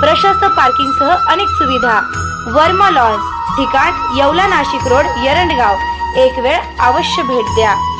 प्रशस्त पार्किंगसह अनेक सुविधा. वर्मा लॉन्स ठिकाण येवला नाशिक रोड येरंडगाव. एक वेळ अवश्य भेट द्या.